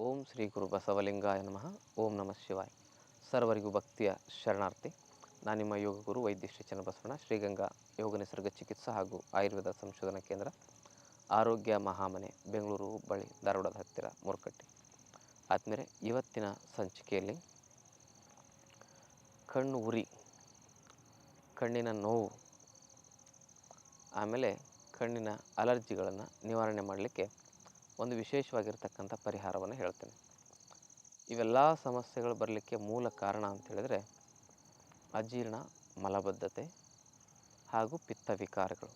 ಓಂ ಶ್ರೀ ಗುರು ಬಸವಲಿಂಗಾಯ ನಮಃ. ಓಂ ನಮಃ ಶಿವಾಯ. ಸರ್ವರಿಗೂ ಭಕ್ತಿಯ ಶರಣಾರ್ಥಿ. ನಾನು ನಿಮ್ಮ ಯೋಗ ಗುರು ವೈದ್ಯ ಶ್ರೀ ಚನ್ನಬಸವಣ್ಣ, ಶ್ರೀಗಂಗಾ ಯೋಗ ನಿಸರ್ಗ ಚಿಕಿತ್ಸಾ ಹಾಗೂ ಆಯುರ್ವೇದ ಸಂಶೋಧನಾ ಕೇಂದ್ರ, ಆರೋಗ್ಯ ಮಹಾಮನೆ, ಬೆಂಗಳೂರು ಹುಬ್ಬಳ್ಳಿ ಧಾರವಾಡದ ಹತ್ತಿರ ಮುರ್ಕಟ್ಟಿ. ಆದಮೇಲೆ ಇವತ್ತಿನ ಸಂಚಿಕೆಯಲ್ಲಿ ಕಣ್ಣು ಉರಿ, ಕಣ್ಣಿನ ನೋವು, ಆಮೇಲೆ ಕಣ್ಣಿನ ಅಲರ್ಜಿಗಳನ್ನು ನಿವಾರಣೆ ಮಾಡಲಿಕ್ಕೆ ಒಂದು ವಿಶೇಷವಾಗಿರ್ತಕ್ಕಂಥ ಪರಿಹಾರವನ್ನು ಹೇಳ್ತೇನೆ. ಇವೆಲ್ಲ ಸಮಸ್ಯೆಗಳು ಬರಲಿಕ್ಕೆ ಮೂಲ ಕಾರಣ ಅಂತ ಹೇಳಿದರೆ ಅಜೀರ್ಣ, ಮಲಬದ್ಧತೆ ಹಾಗೂ ಪಿತ್ತ ವಿಕಾರಗಳು.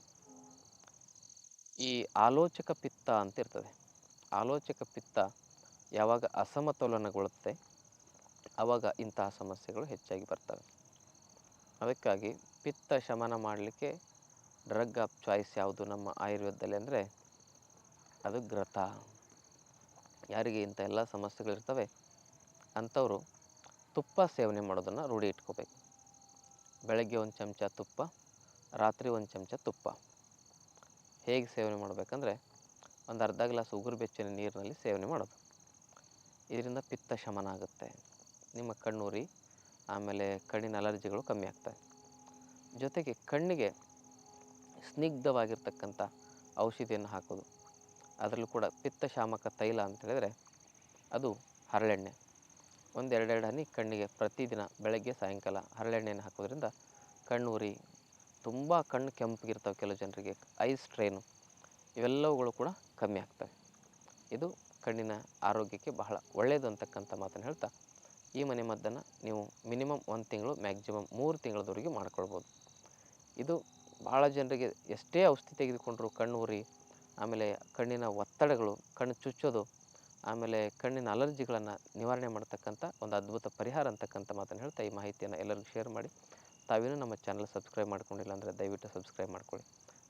ಈ ಆಲೋಚಕ ಪಿತ್ತ ಅಂತ ಇರ್ತದೆ. ಆಲೋಚಕ ಪಿತ್ತ ಯಾವಾಗ ಅಸಮತೋಲನಗೊಳ್ಳುತ್ತೆ ಆವಾಗ ಇಂತಹ ಸಮಸ್ಯೆಗಳು ಹೆಚ್ಚಾಗಿ ಬರ್ತವೆ. ಅದಕ್ಕಾಗಿ ಪಿತ್ತ ಶಮನ ಮಾಡಲಿಕ್ಕೆ ಡ್ರಗ್ ಆಫ್ ಚಾಯ್ಸ್ ಯಾವುದು ನಮ್ಮ ಆಯುರ್ವೇದದಲ್ಲಿ ಅಂದರೆ ಅದು ಗ್ರತ ಯಾರಿಗೆ ಇಂಥ ಎಲ್ಲ ಸಮಸ್ಯೆಗಳಿರ್ತವೆ? ಅಂಥವರು ತುಪ್ಪ ಸೇವನೆ ಮಾಡೋದನ್ನು ರೂಢಿ ಇಟ್ಕೋಬೇಕು. ಬೆಳಗ್ಗೆ ಒಂದು ಚಮಚ ತುಪ್ಪ, ರಾತ್ರಿ ಒಂದು ಚಮಚ ತುಪ್ಪ. ಹೇಗೆ ಸೇವನೆ ಮಾಡಬೇಕಂದ್ರೆ ಒಂದು ಅರ್ಧ ಗ್ಲಾಸ್ ಉಗುರು ಬೆಚ್ಚಿನ ನೀರಿನಲ್ಲಿ ಸೇವನೆ ಮಾಡೋದು. ಇದರಿಂದ ಪಿತ್ತ ಶಮನ ಆಗುತ್ತೆ. ನಿಮ್ಮ ಕಣ್ಣೂರಿ ಆಮೇಲೆ ಕಣ್ಣಿನ ಅಲರ್ಜಿಗಳು ಕಮ್ಮಿ ಆಗ್ತವೆ. ಜೊತೆಗೆ ಕಣ್ಣಿಗೆ ಸ್ನಿಗ್ಧವಾಗಿರ್ತಕ್ಕಂಥ ಔಷಧಿಯನ್ನು ಹಾಕೋದು. ಅದರಲ್ಲೂ ಕೂಡ ಪಿತ್ತಶಾಮಕ ತೈಲ ಅಂತ ಹೇಳಿದರೆ ಅದು ಹರಳೆಣ್ಣೆ. ಒಂದೆರಡೆರಡು ಹನಿ ಕಣ್ಣಿಗೆ ಪ್ರತಿದಿನ ಬೆಳಗ್ಗೆ ಸಾಯಂಕಾಲ ಹರಳೆಣ್ಣೆಯನ್ನು ಹಾಕೋದ್ರಿಂದ ಕಣ್ಣು ಉರಿ ತುಂಬ ಕಣ್ಣು ಕೆಂಪಗಿರ್ತವೆ ಕೆಲವು ಜನರಿಗೆ, ಐ ಸ್ಟ್ರೈನು ಇವೆಲ್ಲವುಗಳು ಕೂಡ ಕಮ್ಮಿ ಆಗ್ತವೆ. ಇದು ಕಣ್ಣಿನ ಆರೋಗ್ಯಕ್ಕೆ ಬಹಳ ಒಳ್ಳೆಯದು ಅಂತಕ್ಕಂಥ ಮಾತನ್ನು ಹೇಳ್ತಾ ಈ ಮನೆ ಮದ್ದನ್ನು ನೀವು ಮಿನಿಮಮ್ ಒಂದು ತಿಂಗಳು, ಮ್ಯಾಕ್ಸಿಮಮ್ ಮೂರು ತಿಂಗಳದವರೆಗೆ ಮಾಡ್ಕೊಳ್ಬೋದು. ಇದು ಭಾಳ ಜನರಿಗೆ ಎಷ್ಟೇ ಔಷಧಿ ತೆಗೆದುಕೊಂಡರೂ ಕಣ್ಣು ಉರಿ ಆಮೇಲೆ ಕಣ್ಣಿನ ಒತ್ತಡಗಳು, ಕಣ್ಣು ಚುಚ್ಚೋದು, ಆಮೇಲೆ ಕಣ್ಣಿನ ಅಲರ್ಜಿಗಳನ್ನು ನಿವಾರಣೆ ಮಾಡ್ತಕ್ಕಂಥ ಒಂದು ಅದ್ಭುತ ಪರಿಹಾರ ಅಂತಕ್ಕಂಥ ಮಾತನ್ನು ಹೇಳ್ತಾ ಈ ಮಾಹಿತಿಯನ್ನು ಎಲ್ಲರಿಗೂ ಶೇರ್ ಮಾಡಿ. ತಾವೇನು ನಮ್ಮ ಚಾನಲ್ ಸಬ್ಸ್ಕ್ರೈಬ್ ಮಾಡ್ಕೊಂಡಿಲ್ಲ ಅಂದರೆ ದಯವಿಟ್ಟು ಸಬ್ಸ್ಕ್ರೈಬ್ ಮಾಡ್ಕೊಳ್ಳಿ.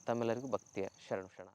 ತಮ್ಮೆಲ್ಲರಿಗೂ ಭಕ್ತಿಯ ಶರಣ ಶರಣ.